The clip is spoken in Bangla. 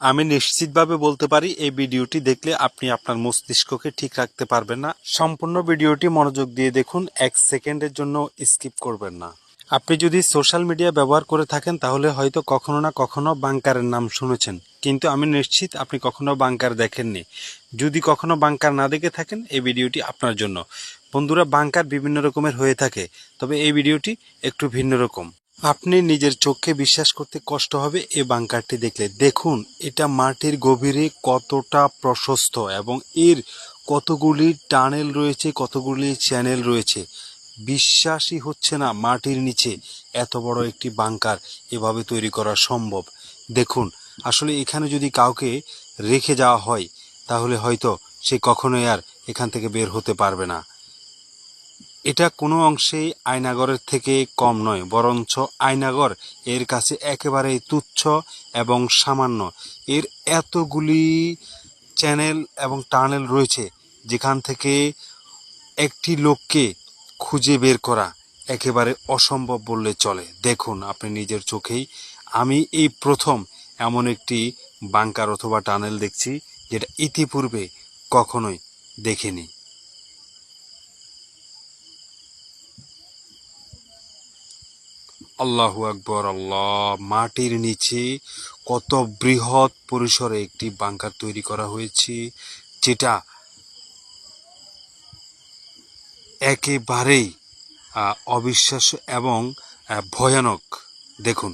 আমি নিশ্চিতভাবে বলতে পারি, এই ভিডিওটি দেখলে আপনি আপনার মস্তিষ্ককে ঠিক রাখতে পারবেন না। সম্পূর্ণ ভিডিওটি মনোযোগ দিয়ে দেখুন, এক সেকেন্ডের জন্য স্কিপ করবেন না। আপনি যদি সোশ্যাল মিডিয়া ব্যবহার করে থাকেন, তাহলে হয়তো কখনো না কখনো বাংকারের নাম শুনেছেন। কিন্তু আমি নিশ্চিত আপনি কখনো বাংকার দেখেননি। যদি কখনো বাংকার না দেখে থাকেন, এই ভিডিওটি আপনার জন্য। বন্ধুরা, বাংকার বিভিন্ন রকমের হয়ে থাকে, তবে এই ভিডিওটি একটু ভিন্ন রকম। আপনি নিজের চোখে বিশ্বাস করতে কষ্ট হবে এই বাংকারটি দেখলে। দেখুন, এটা মাটির গভীরে কতটা প্রশস্ত এবং এর কতগুলি টানেল রয়েছে, কতগুলি চ্যানেল রয়েছে। বিশ্বাসই হচ্ছে না মাটির নিচে এত বড় একটি বাংকার এভাবে তৈরি করা সম্ভব। দেখুন, আসলে এখানে যদি কাউকে রেখে যাওয়া হয়, তাহলে হয়তো সে কখনোই আর এখান থেকে বের হতে পারবে না। এটা কোনো অংশেই আয়নাগরের থেকে কম নয়, বরঞ্চ আয়নাগর এর কাছে একেবারেই তুচ্ছ এবং সামান্য। এর এতগুলি চ্যানেল এবং টানেল রয়েছে, যেখান থেকে একটি লোককে খুঁজে বের করা একেবারে অসম্ভব বললে চলে। দেখুন, আপনি নিজের চোখেই, আমি এই প্রথম এমন একটি বাংকার অথবা টানেল দেখছি, যেটা ইতিপূর্বে কখনোই দেখিনি। আল্লাহু আকবর, আল্লাহ, মাটির নিচে কত বৃহৎ পরিসরে একটি বাংকার তৈরি করা হয়েছে, যেটা একেবারেই অবিশ্বাস্য এবং ভয়ানক। দেখুন।